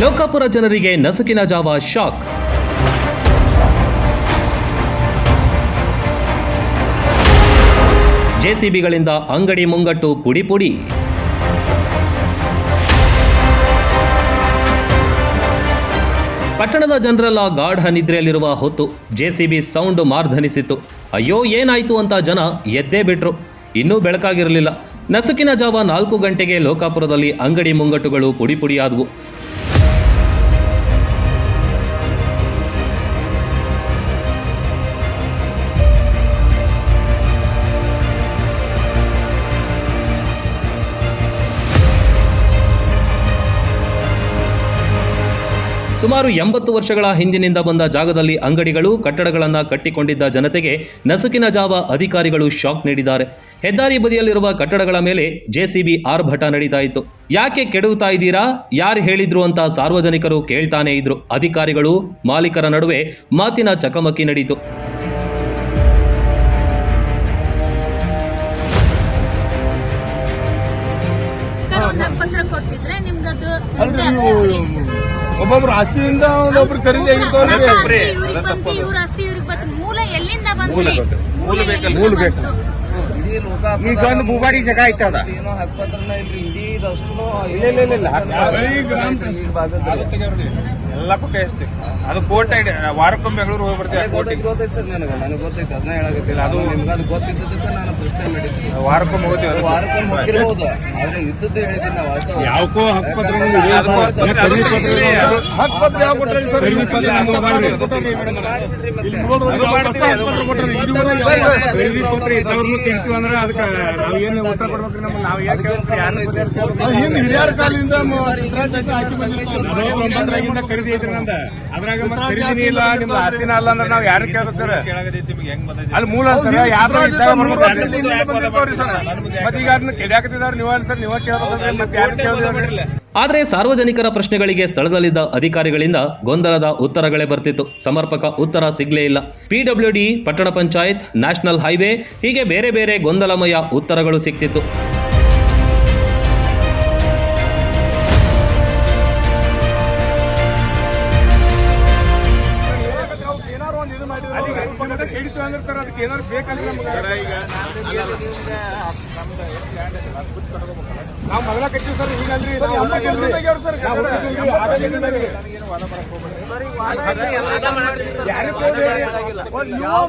ಲೋಕಾಪುರ ಜನರಿಗೆ ನಸುಕಿನ ಜಾವ ಶಾಕ್. ಜೆಸಿಬಿಗಳಿಂದ ಅಂಗಡಿ ಮುಂಗಟ್ಟು ಪುಡಿ ಪುಡಿ ಪಟ್ಟಣದ ಜನರೆಲ್ಲ ಗಾಢ ನಿದ್ರೆಯಲ್ಲಿರುವ ಹೊತ್ತು ಜೆಸಿಬಿ ಸೌಂಡ್ ಮಾರ್ಧನಿಸಿತ್ತು. ಅಯ್ಯೋ, ಏನಾಯ್ತು ಅಂತ ಜನ ಎದ್ದೇ ಬಿಟ್ರು. ಇನ್ನೂ ಬೆಳಕಾಗಿರಲಿಲ್ಲ. ನಸುಕಿನ ಜಾವ ನಾಲ್ಕು ಗಂಟೆಗೆ ಲೋಕಾಪುರದಲ್ಲಿ ಅಂಗಡಿ ಮುಂಗಟ್ಟುಗಳು ಪುಡಿ ಪುಡಿಯಾದವು ಸುಮಾರು ಎಂಬತ್ತು ವರ್ಷಗಳ ಹಿಂದಿನಿಂದ ಬಂದ ಜಾಗದಲ್ಲಿ ಅಂಗಡಿಗಳು ಕಟ್ಟಡಗಳನ್ನು ಕಟ್ಟಿಕೊಂಡಿದ್ದ ಜನತೆಗೆ ನಸುಕಿನ ಜಾವ ಅಧಿಕಾರಿಗಳು ಶಾಕ್ ನೀಡಿದ್ದಾರೆ. ಹೆದ್ದಾರಿ ಬದಿಯಲ್ಲಿರುವ ಕಟ್ಟಡಗಳ ಮೇಲೆ ಜೆಸಿಬಿ ಆರ್ಭಟ ನಡೀತಾ ಇತ್ತು. ಯಾಕೆ ಕೆಡವುತ್ತಾ ಇದ್ದೀರಾ? ಯಾರು ಹೇಳಿದ್ರು ಅಂತ ಸಾರ್ವಜನಿಕರು ಕೇಳ್ತಾನೆ ಇದ್ರು. ಅಧಿಕಾರಿಗಳು ಮಾಲೀಕರ ನಡುವೆ ಮಾತಿನ ಚಕಮಕಿ ನಡೀತು. ಪತ್ರ ಕೊಟ್ಟಿದ್ರೆ ನಿಮ್ಗದು ಒಬ್ಬೊಬ್ರು ಆಸ್ತಿಯಿಂದ ಒಂದೊಬ್ರು ಖರೀದಿ ಆಗಿರ್ತಾವ್ರಿ ಇವ್ರಿಗೆ ಇವ್ರ ಆಸ್ತಿ ಇವ್ರಿಗೆ ಬಂತು ಮೂಲ ಎಲ್ಲಿಂದ ಬಂತು ಮೂಲ ಬೇಕು. ಮೂಲ ಎಲ್ಲಿಂದ ಮೂಲ ಜಗ ಆಯ್ತದ ಈಗ ಒಂದು ಭೂಗಾಡಿ ಜಾಗ ಐತದ ಇಲ್ಲ ಇಲ್ಲ ಇಲ್ಲ ಇಲ್ಲ. ಎಲ್ಲ ಪಕ್ಕ ಎಷ್ಟು? ಅದು ಕೋರ್ಟ್ ವಾರಕ್ಕೊಮ್ಮೆ ಬೆಂಗಳೂರು ಹೋಗಿ ಬರ್ತೀವಿ ಕೋರ್ಟಿಗೆ? ಗೊತ್ತೈತೆ ಸರ್ ನನಗೆ ನನಗೆ ಗೊತ್ತೈತೆ ಅದನ್ನ ಹೇಳಕತ್ತಿಲ್ಲ ಅದು ನಿಮ್ಗೆ ಅದು ಗೊತ್ತಿದ್ದಕ್ಕೆ ನಾನು ಪ್ರಶ್ನೆ ಮಾಡಿದ್ದೆ. ವಾರಕ್ಕೊಮ್ಮೆ ಹೋಗ್ತೀವಿ ಅದಕ್ಕೆ. ವಾರಕ್ಕೊಮ್ಮೆ ಹೋಗಿರ್ಬೋದು. ಆದ್ರೆ ಇದ್ದದ್ದು ಹೇಳಿದ್ದೀನಿ ನಾವು ಯಾವಕ್ಕೋ ಹಕ್ಕುಪತ್ರ ಹಕ್ಕುಪತ್ರ ಯಾವ ಸರ್. ಪತ್ರ ಅದು ಅದು ಇದ್ದವ್ರನ್ನು ಕೇಳ್ತೀವಿ ಅಂದ್ರೆ ಅದಕ್ಕೆ ನಾವು ಏನು ಉತ್ತರ ಕೊಡ್ಬೇಕ್ರಿ ನಮ್ಗೆ ನಾವು ಕೇಳ್ತೀವಿ ಯಾರನ್ನ ಹಿರಿಯರ ಕಾಲದಿಂದ ಒಂಬತ್ತರಾಗಿಂದ ಖರೀದಿ ಐತ್ರಿ ನಂದ? ಅದ್ರಾಗ ಮತ್ತೆ ಖರೀದಿನೇ ಇಲ್ಲ ನಿಮ್ ಆಸ್ತಿನ ಅಲ್ಲ ಅಂದ್ರೆ ನಾವ್ ಯಾರು ಕೇಳ್ಬೇಕ್ರಿ ಅಲ್ಲಿ ಮೂಲ ಸರ್ ಯಾರು ಮತ್ತೆ ಈಗ ಅದನ್ನ ಕೆಡ್ಯಾಕತ್ತಿದಾರೆ ನೀವ ಸರ್ ನೀವ ಕೇಳ್ಬೇಕಂದ್ರೆ ಮತ್ತೆ ಯಾರು ಕೇಳಿದ್ರೆ ಆದರೆ ಸಾರ್ವಜನಿಕರ ಪ್ರಶ್ನೆಗಳಿಗೆ ಸ್ಥಳದಲ್ಲಿದ್ದ ಅಧಿಕಾರಿಗಳಿಂದ ಗೊಂದಲದ ಉತ್ತರಗಳೇ ಬರ್ತಿತ್ತು. ಸಮರ್ಪಕ ಉತ್ತರ ಸಿಗ್ಲೇ ಇಲ್ಲ. ಪಿಡಬ್ಲ್ಯೂಡಿ ಪಟ್ಟಣ ಪಂಚಾಯತ್ ನ್ಯಾಷನಲ್ ಹೈವೇ ಹೀಗೆ ಬೇರೆ ಬೇರೆ ಗೊಂದಲಮಯ ಉತ್ತರಗಳು ಸಿಕ್ತಿತ್ತು ಅಂದ್ರೆ ಸರ್ ಅದಕ್ಕೆ ಏನಾದ್ರು ಬೇಕಂದ್ರೆ ನಮ್ಗೆ ಈಗ ನಾವು ಮೊದಲ ಕಟ್ಟಿವಿ ಸರ್ ಈಗಲ್ರಿ ನಾವು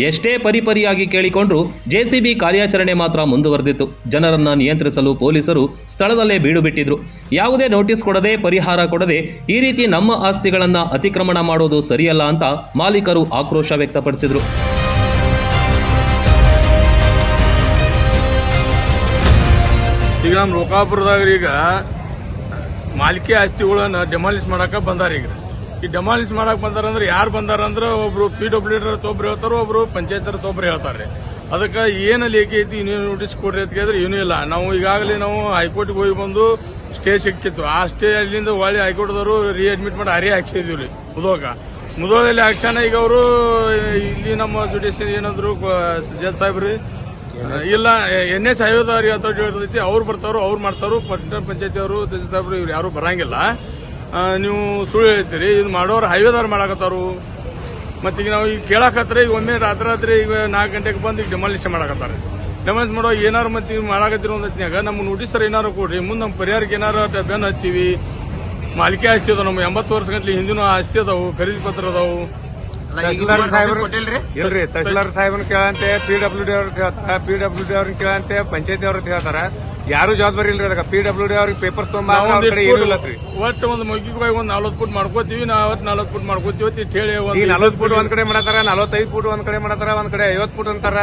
ಎಷ್ಟೇ ಪರಿಪರಿಯಾಗಿ ಕೇಳಿಕೊಂಡ್ರು ಜೆಸಿಬಿ ಕಾರ್ಯಾಚರಣೆ ಮಾತ್ರ ಮುಂದುವರೆದಿತ್ತು ಜನರನ್ನ ನಿಯಂತ್ರಿಸಲು ಪೊಲೀಸರು ಸ್ಥಳದಲ್ಲೇ ಬೀಡು ಬಿಟ್ಟಿದ್ರು ಯಾವುದೇ ನೋಟಿಸ್ ಕೊಡದೆ ಪರಿಹಾರ ಕೊಡದೆ ಈ ರೀತಿ ನಮ್ಮ ಆಸ್ತಿಗಳನ್ನ ಅತಿಕ್ರಮಣ ಮಾಡೋದು ಸರಿಯಲ್ಲ ಅಂತ ಮಾಲೀಕರು ಆಕ್ರೋಶ ವ್ಯಕ್ತಪಡಿಸಿದ್ರು ಈಗ ನಮ್ಮ ಲೋಕಾಪುರದಾಗ ಈಗ ಮಾಲಿಕೆ ಆಸ್ತಿಗಳನ್ನ ಡೆಮಾಲಿಸ್ ಮಾಡಕ ಬಂದಾರ ಈಗ. ಈ ಡೆಮಾಲಿಸ್ ಮಾಡಕ್ ಬಂದಾರ ಅಂದ್ರೆ ಯಾರು ಬಂದಾರ ಅಂದ್ರೆ ಒಬ್ರು ಪಿ ಡಬ್ಲ್ಯೂ ಡಿ ಒಬ್ರು ಹೇಳ್ತಾರ, ಒಬ್ರು ಪಂಚಾಯತ್ ತೊಬ್ರು ಹೇಳ್ತಾರೆ ಅದಕ್ಕೆ ಏನು ಲೇಖಿ ಐತಿ ಇನ್ನೇನು ನೋಟಿಸ್ ಕೊಡ್ರಿ ಅಂತ ಕೇಳಿದ್ರೆ ಏನೂ ಇಲ್ಲ. ನಾವು ಈಗಾಗಲೇ ನಾವು ಹೈಕೋರ್ಟ್ಗೆ ಹೋಗಿ ಬಂದು ಸ್ಟೇ ಸಿಕ್ಕಿತ್ತು. ಆ ಸ್ಟೇ ಅಲ್ಲಿಂದ ಒಳ್ಳೆ ಹೈಕೋರ್ಟ್ದವರು ರೀಅಡ್ಮಿಟ್ ಮಾಡಿ ಅರಿ ಹಾಕ್ಸಿದ್ವಿ ರೀ, ಮುದೋಗ. ಮುದೋದಲ್ಲಿ ಹಾಕ್ಸಾನ ಈಗ ಅವರು ಇಲ್ಲಿ ನಮ್ಮ ಜುಡಿಷಿಯರಿ ಏನಂದ್ರು ಜಜ್ ಸಾಹೇಬ್ರಿ ಇಲ್ಲ. ಎನ್ ಎಚ್ ಐವತ್ತಾರು ಹೇಳ್ತೈತಿ ಅವ್ರು ಬರ್ತಾರೋ ಅವ್ರು ಮಾಡ್ತಾರೋ ಪಟ್ಟಣ ಪಂಚಾಯತಿ ಅವರು, ತಹಸೀಲ್ದಾರ್ ಇವ್ರು ಯಾರು ಬರಂಗಿಲ್ಲ. ನೀವು ಸುಳ್ಳು ಹೇಳ್ತೀರಿ, ಇದು ಮಾಡೋರು ಹೈವೇದವ್ರು ಮಾಡಾಕತ್ತಾರು ಮತ್ತೀಗ ನಾವು ಈಗ ಕೇಳಾಕತ್ರೆ, ಈಗ ಒಮ್ಮೆ ರಾತ್ರಿ ರಾತ್ರಿ ಈಗ ನಾಲ್ಕು ಗಂಟೆಗೆ ಬಂದು ಈಗ ಡೆಮಾಲಿಷನ್ ಮಾಡಾಕತ್ತಾರೆ. ಡೆಮಾಲಿಷ್ ಮಾಡೋ ಏನಾರು ಮತ್ತೆ ಮಾಡಾಕತ್ತಿರೋ ಹೊತ್ತಿನಾಗ ನಮ್ಗೆ ನೋಟಿಸರ್ ಏನಾರು ಕೊಡ್ರಿ, ಮುಂದೆ ನಮ್ಮ ಪರಿಹಾರಕ್ಕೆ ಏನಾರು ಬೆನ್ ಹತ್ತೀವಿ ಮಾಲಿಕೆ ಆಸ್ತಿ ಅದಾವೆ, ನಮ್ಮ ಎಂಬತ್ತು ವರ್ಷ ಗಂಟ್ಲಿ ಹಿಂದಿನ ಆಸ್ತಿ ಅದಾವು, ಖರೀದಿ ಪತ್ರ ಅದಾವು. ತಹಸೀಲ್ದಾರ್ ಸಾಹೇಬ್ರು ಇಲ್ರಿ ತಹಸೀಲ್ದಾರ್ ಸಾಹೇಬ್ನ ಕೇಳಂತೆ ಪಿ ಡಬ್ಲ್ಯೂ ಡಿ ಅವ್ರಿಗೆ ಪಿ ಡಬ್ಲ್ಯೂ ಡಿ ಅವ್ರನ್ನ ಕೇಳಂತೆ ಪಂಚಾಯತಿ ಅವ್ರಿಗೆ ಕೇಳ್ತಾರ. ಯಾರು ಜವಾಬ್ದಾರಿ ಇಲ್ರಿ ಅದಕ್ಕೆ? ಪಿ ಡಬ್ಲ್ಯೂ ಡಿ ಅವ್ರಿಗೆ ಪೇಪರ್ಸ್ ತೊಗೊಂಡ್ರಿ ಒಟ್ಟು ಒಂದು ಮುಗಿಗೆ ಒಂದು ನಲ್ವತ್ತು ಫುಟ್ ಮಾಡ್ಕೋತೀವಿ ನಾವು ಅವತ್ತು ನಲ್ವತ್ತು ಫುಟ್ ಮಾಡ್ಕೋತೀವಿ ಅಂತ ಹೇಳಿ ಒಂದು ನಲವತ್ತು ಫುಟ್ ಒಂದ್ ಕಡೆ ಮಾಡತಾರ ನಲವತ್ತೈದು ಫುಟ್ ಒಂದ್ ಕಡೆ ಮಾಡತಾರ ಒಂದ್ ಕಡೆ ಐವತ್ತು ಫುಟ್ ಅಂತಾರ.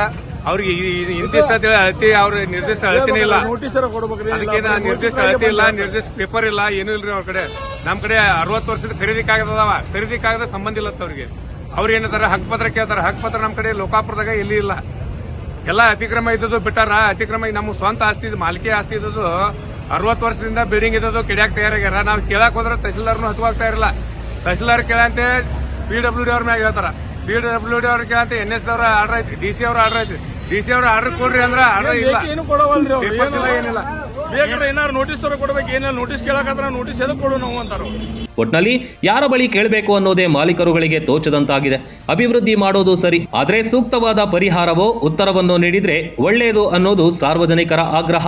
ಅವ್ರಿಗೆ ನಿರ್ದಿಷ್ಟ ಅಂತ ಹೇಳಿ ಅಂತೇಳಿ ಅಳತಿ ಅವ್ರ ನಿರ್ದಿಷ್ಟ ಅಳತಿನೇ ಇಲ್ಲ. ನಿರ್ದಿಷ್ಟ ಅಳತಿ ಇಲ್ಲ ನಿರ್ದಿಷ್ಟ ಪೇಪರ್ ಇಲ್ಲ ಏನು ಇಲ್ರಿ ಅವ್ರ ಕಡೆ. ನಮ್ ಕಡೆ ಅರವತ್ತು ವರ್ಷದ ಖರೀದಿ ಕಾಗದ ಅದಾವ ಖರೀದಿ ಕಾಗದ ಸಂಬಂಧ ಇಲ್ಲ ಅವ್ರಿಗೆ ಅವ್ರು ಏನಿದ್ದಾರೆ ಹಕ್ ಪತ್ರ ಕೇಳ್ತಾರೆ ಹಕ್ ಪತ್ರ ನಮ್ಮ ಕಡೆ ಲೋಕಾಪುರದಾಗ ಎಲ್ಲಿ ಇಲ್ಲ. ಎಲ್ಲ ಅತಿಕ್ರಮ ಇದ್ದದ್ದು ಬಿಟ್ಟಾರ ಅತಿಕ್ರಮ ನಮ್ಮ ಸ್ವಂತ ಆಸ್ತಿ ಇದು ಮಾಲಿಕೆ ಆಸ್ತಿ ಇದ್ದದ್ದು ಅರವತ್ತು ವರ್ಷದಿಂದ ಬಿಲ್ಡಿಂಗ್ ಇದ್ದದ್ದು ಕೆಡ್ಯಾಕ್ ತಯಾರಾಗ್ಯಾರ. ನಾವು ಕೇಳಕ್ ಹೋದ್ರೆ ತಹಸೀಲ್ದಾರ್ನು ಹತ್ವಾಗ್ತಾ ಇರಲ್ಲ. ತಹಸೀಲ್ದಾರ್ ಕೇಳಂತೆ ಪಿ ಡಬ್ಲ್ಯೂ ಡಿ ಅವ್ರ ಮ್ಯಾಗ ಹೇಳ್ತಾರ. ಪಿ ಡಬ್ಲ್ಯೂ ಡಿ ಅವ್ರ ಕೇಳಂತೆ ಎನ್ ಎಸ್ ಅವ್ರ ಆರ್ಡರ್ ಐತಿ ಡಿ ಸಿ ಅವ್ರ ಆರ್ಡರ್ ಐತಿ. ಡಿ ಸಿ ಅವ್ರ ಆರ್ಡರ್ ಕೊಡ್ರಿ ಅಂದ್ರೆ ಆರ್ಡರ್ ಇಲ್ಲ, ಏನಿಲ್ಲ. ಬೇಕಾದ್ರೆ ಏನಾರು ನೋಟಿಸ್ ಕೊಡ್ಬೇಕು. ಏನಾರು ನೋಟಿಸ್ ಕೇಳಕ್ಕಾದ್ರೆ ನೋಟಿಸ್ ಎದಕ್ಕೆ ಕೊಡು ನಾವು ಅಂತಾರ. ಒಟ್ನಲ್ಲಿ ಯಾರ ಬಳಿ ಕೇಳಬೇಕು ಅನ್ನೋದೇ ಮಾಲೀಕರುಗಳಿಗೆ ತೋಚದಂತಾಗಿದೆ. ಅಭಿವೃದ್ಧಿ ಮಾಡೋದು ಸರಿ, ಆದರೆ ಸೂಕ್ತವಾದ ಪರಿಹಾರವೋ, ಉತ್ತರವನ್ನು ನೀಡಿದ್ರೆ ಒಳ್ಳೆಯದು ಅನ್ನೋದು ಸಾರ್ವಜನಿಕರ ಆಗ್ರಹ.